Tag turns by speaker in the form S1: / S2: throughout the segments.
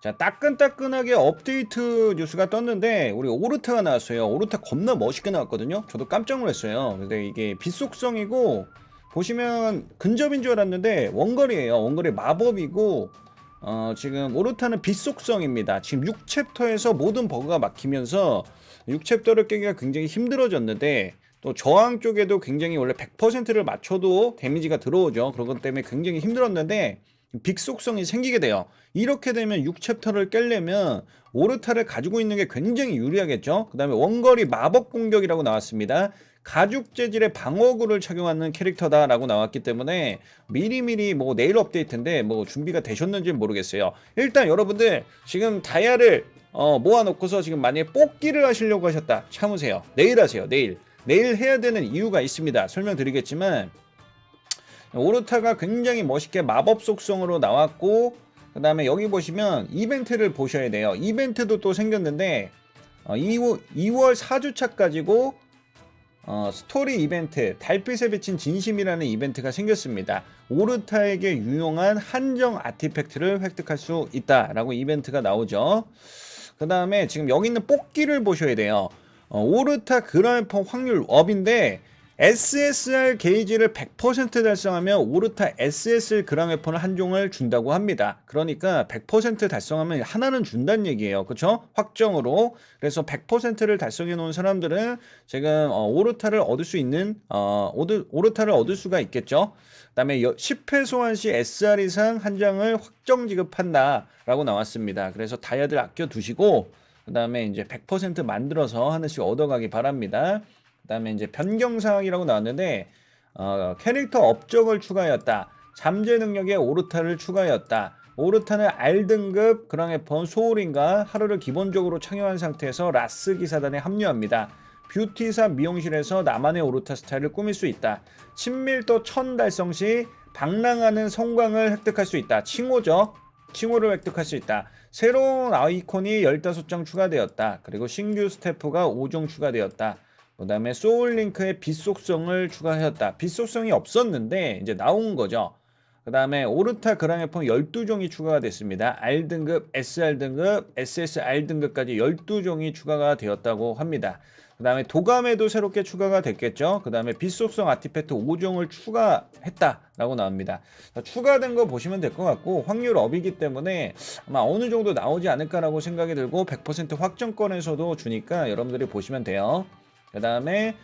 S1: 자 따끈따끈하게 업데이트 뉴스가 떴는데 우리 오르타가 나왔어요. 오르타 겁나 멋있게 나왔거든요. 저도 깜짝 놀랐어요. 근데 이게 빛속성이고 보시면 근접인 줄 알았는데 원거리예요. 원거리 마법이고 어, 지금 오르타는 빛속성입니다. 지금 6챕터에서 모든 버그가 막히면서 6챕터를 깨기가 굉장히 힘들어졌는데 또 저항 쪽에도 굉장히 원래 100%를 맞춰도 데미지가 들어오죠. 그런 것 때문에 굉장히 힘들었는데 빅속성이 생기게 돼요. 이렇게 되면 6챕터를 깰려면 오르타를 가지고 있는 게 굉장히 유리하겠죠. 그 다음에 원거리 마법 공격이라고 나왔습니다. 가죽 재질의 방어구를 착용하는 캐릭터다라고 나왔기 때문에 미리미리 뭐 내일 업데이트인데 뭐 준비가 되셨는지 모르겠어요. 일단 여러분들 지금 다이아를 어, 모아놓고서 지금 만약에 뽑기를 하시려고 하셨다 참으세요. 내일 하세요. 내일. 내일 해야 되는 이유가 있습니다. 설명드리겠지만 오르타가 굉장히 멋있게 마법 속성으로 나왔고 그 다음에 여기 보시면 이벤트를 보셔야 돼요. 이벤트도 또 생겼는데 어, 2월, 2월 4주차까지고 어, 스토리 이벤트 달빛에 비친 진심이라는 이벤트가 생겼습니다. 오르타에게 유용한 한정 아티팩트를 획득할 수 있다라고 이벤트가 나오죠. 그 다음에 지금 여기 있는 뽑기를 보셔야 돼요. 어, 오르타 그라이퍼 확률 업인데 SSR 게이지를 100% 달성하면 오르타 SSR 그랑 웨폰을 한 종을 준다고 합니다. 그러니까 100% 달성하면 하나는 준다는 얘기예요. 그렇죠? 확정으로. 그래서 100%를 달성해 놓은 사람들은 지금 어, 오르타를 얻을 수 있는 어, 오르, 오르타를 얻을 수가 있겠죠. 그다음에 10회 소환 시 SR 이상 한 장을 확정 지급한다라고 나왔습니다. 그래서 다이아들 아껴 두시고 그다음에 이제 100% 만들어서 하나씩 얻어가기 바랍니다. 그다음에 이제 변경 사항이라고 나왔는데 어, 캐릭터 업적을 추가하였다. 잠재 능력에 오르타를 추가하였다. 오르타는 R등급 그랑에폰 소울인가 하루를 기본적으로 착용한 상태에서 라스 기사단에 합류합니다. 뷰티사 미용실에서 나만의 오르타 스타일을 꾸밀 수 있다. 친밀도 1000 달성 시 방랑하는 성광을 획득할 수 있다. 칭호죠. 칭호를 획득할 수 있다. 새로운 아이콘이 15장 추가되었다. 그리고 신규 스태프가 5종 추가되었다. 그 다음에 소울링크의 빛속성을 추가하였다. 빛속성이 없었는데 이제 나온 거죠. 그 다음에 오르타 그랑에폰 12종이 추가가 됐습니다. R등급, SR등급, SSR등급까지 12종이 추가가 되었다고 합니다. 그 다음에 도감에도 새롭게 추가가 됐겠죠. 그 다음에 빛속성 아티팩트 5종을 추가했다라고 나옵니다. 추가된 거 보시면 될 것 같고 확률 업이기 때문에 아마 어느 정도 나오지 않을까라고 생각이 들고 100% 확정권에서도 주니까 여러분들이 보시면 돼요. 그 다음에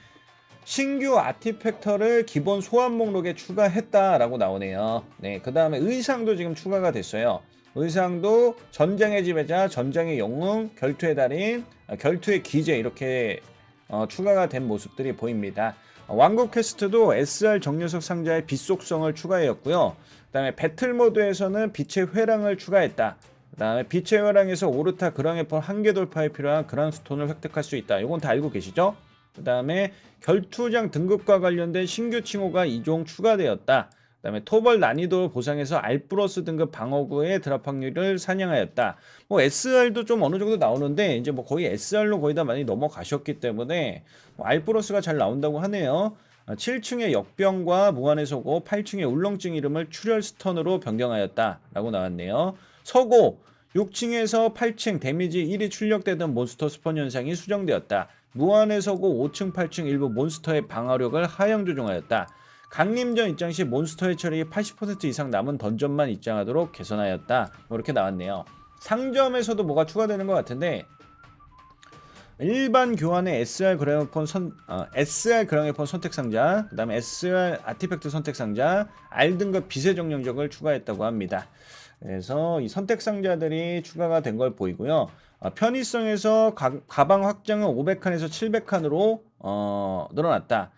S1: 신규 아티팩터를 기본 소환 목록에 추가했다라고 나오네요. 네, 그 다음에 의상도 지금 추가가 됐어요. 의상도 전장의 지배자, 전장의 영웅, 결투의 달인, 아, 결투의 기재 이렇게 어, 추가가 된 모습들이 보입니다. 어, 왕국 퀘스트도 SR 정류석 상자의 빛 속성을 추가했고요. 그 다음에 배틀 모드에서는 빛의 회랑을 추가했다. 그 다음에 빛의 회랑에서 오르타 그랑에폰 한계 돌파에 필요한 그랑스톤을 획득할 수 있다. 이건 다 알고 계시죠? 그 다음에 결투장 등급과 관련된 신규 칭호가 2종 추가되었다. 그 다음에 토벌 난이도 보상에서 알프로스 등급 방어구의 드랍 확률을 사냥하였다. 뭐 SR도 좀 어느 정도 나오는데 이제 뭐 거의 SR로 거의 다 많이 넘어가셨기 때문에 뭐 알프로스가 잘 나온다고 하네요. 7층의 역병과 무한의 소고, 8층의 울렁증 이름을 출혈 스턴으로 변경하였다. 라고 나왔네요. 서고, 6층에서 8층 데미지 1이 출력되던 몬스터 스폰 현상이 수정되었다. 무한의 서고 5층, 8층 일부 몬스터의 방어력을 하향 조정하였다. 강림전 입장 시 몬스터 해처리 80% 이상 남은 던전만 입장하도록 개선하였다. 뭐 이렇게 나왔네요. 상점에서도 뭐가 추가되는 것 같은데 일반 교환의 SR 그래머폰 선 어, SR 그래머폰 선택 상자, 그다음에 SR 아티팩트 선택 상자, R 등급 비세 정령적을 추가했다고 합니다. 그래서 이 선택 상자들이 추가가 된 걸 보이고요. 어, 편의성에서 가, 방 확장은 500칸에서 700칸으로 어, 늘어났다.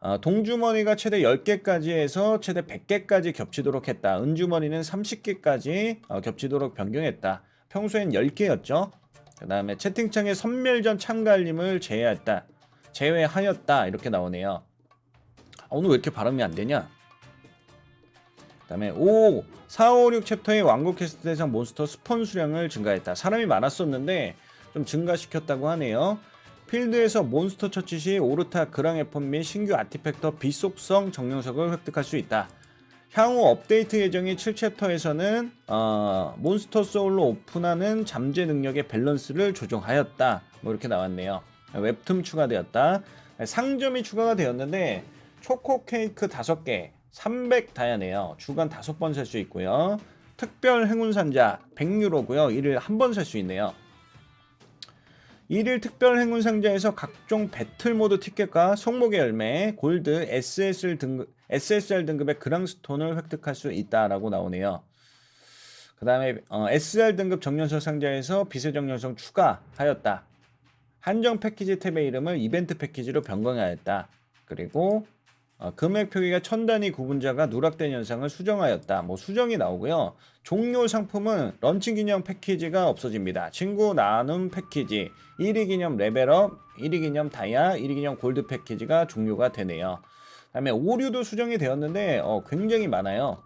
S1: 어, 동주머니가 최대 10개까지 해서 최대 100개까지 겹치도록 했다. 은주머니는 30개까지 어, 겹치도록 변경했다. 평소엔 10개였죠. 그 다음에 채팅창에 선멸전 참가 알림을 제외했다. 제외하였다. 이렇게 나오네요. 아, 오늘 왜 이렇게 발음이 안 되냐? 그 다음에 5, 4, 5, 6 챕터의 왕국 퀘스트 대상 몬스터 스폰 수량을 증가했다. 사람이 많았었는데 좀 증가시켰다고 하네요. 필드에서 몬스터 처치 시 오르타 그랑 에폰 및 신규 아티팩터 비속성 정령석을 획득할 수 있다. 향후 업데이트 예정인 7챕터에서는 어, 몬스터 소울로 오픈하는 잠재 능력의 밸런스를 조정하였다. 뭐 이렇게 나왔네요. 웹툰 추가되었다. 상점이 추가가 되었는데 초코 케이크 5개 300 다야네요. 주간 5번 살 수 있고요. 특별 행운 상자 100유로고요. 이를 한번 살 수 있네요. 1일 특별 행운 상자에서 각종 배틀 모드 티켓과 성목의 열매, 골드, SSR 등급, SSR 등급의 그랑스톤을 획득할 수 있다라고 나오네요. 그 다음에 어, SR 등급 정년석 상자에서 비세 정년석 추가하였다. 한정 패키지 탭의 이름을 이벤트 패키지로 변경하였다. 그리고 어, 금액 표기가 천 단위 구분자가 누락된 현상을 수정하였다. 뭐 수정이 나오고요. 종료 상품은 런칭 기념 패키지가 없어집니다. 친구 나눔 패키지, 1위 기념 레벨업, 1위 기념 다이아, 1위 기념 골드 패키지가 종료가 되네요. 그다음에 오류도 수정이 되었는데 어, 굉장히 많아요.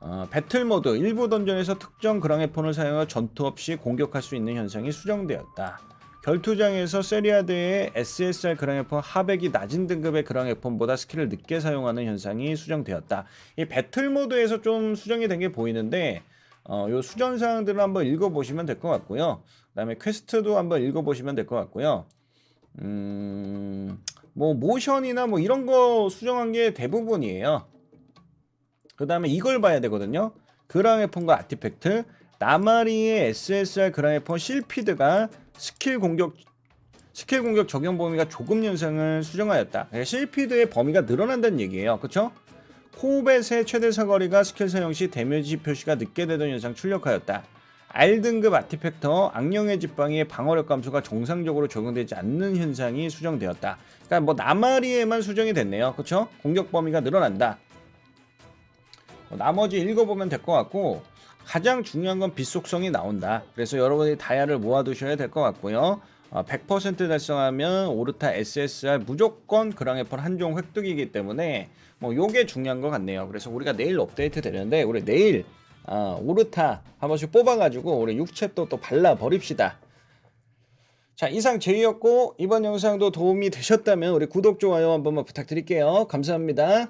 S1: 어, 배틀 모드 일부 던전에서 특정 그랑의 폰을 사용하여 전투 없이 공격할 수 있는 현상이 수정되었다. 결투장에서 세리아드의 SSR 그랑에폰 하백이 낮은 등급의 그랑에폰보다 스킬을 늦게 사용하는 현상이 수정되었다. 이 배틀 모드에서 좀 수정이 된 게 보이는데 어, 요 수정 사항들을 한번 읽어보시면 될 것 같고요. 그다음에 퀘스트도 한번 읽어보시면 될 것 같고요. 음, 뭐 모션이나 뭐 이런 거 수정한 게 대부분이에요. 그 다음에 이걸 봐야 되거든요. 그랑에폰과 아티팩트 나마리의 SSR 그랑에폰 실피드가 스킬 공격 스킬 공격 적용 범위가 조금 연상을 수정하였다. 그러니까 실피드의 범위가 늘어난다는 얘기예요. 그렇죠? 코벳의 최대 사거리가 스킬 사용 시 데미지 표시가 늦게 되던 현상 출력하였다. R등급 아티팩터 악령의 지팡이의 방어력 감소가 정상적으로 적용되지 않는 현상이 수정되었다. 그러니까 뭐 나마리에만 수정이 됐네요. 그렇죠? 공격 범위가 늘어난다. 뭐 나머지 읽어보면 될 것 같고 가장 중요한 건 빛속성이 나온다. 그래서 여러분이 다이아를 모아두셔야 될 것 같고요. 어, 100% 달성하면 오르타 SSR 무조건 그랑에폰 한종 획득이기 때문에 뭐 요게 중요한 것 같네요. 그래서 우리가 내일 업데이트 되는데 우리 내일 아, 오르타 한 번씩 뽑아가지고 우리 6챕도 또 발라 버립시다. 자 이상 제이였고 이번 영상도 도움이 되셨다면 우리 구독 좋아요 한 번만 부탁드릴게요. 감사합니다.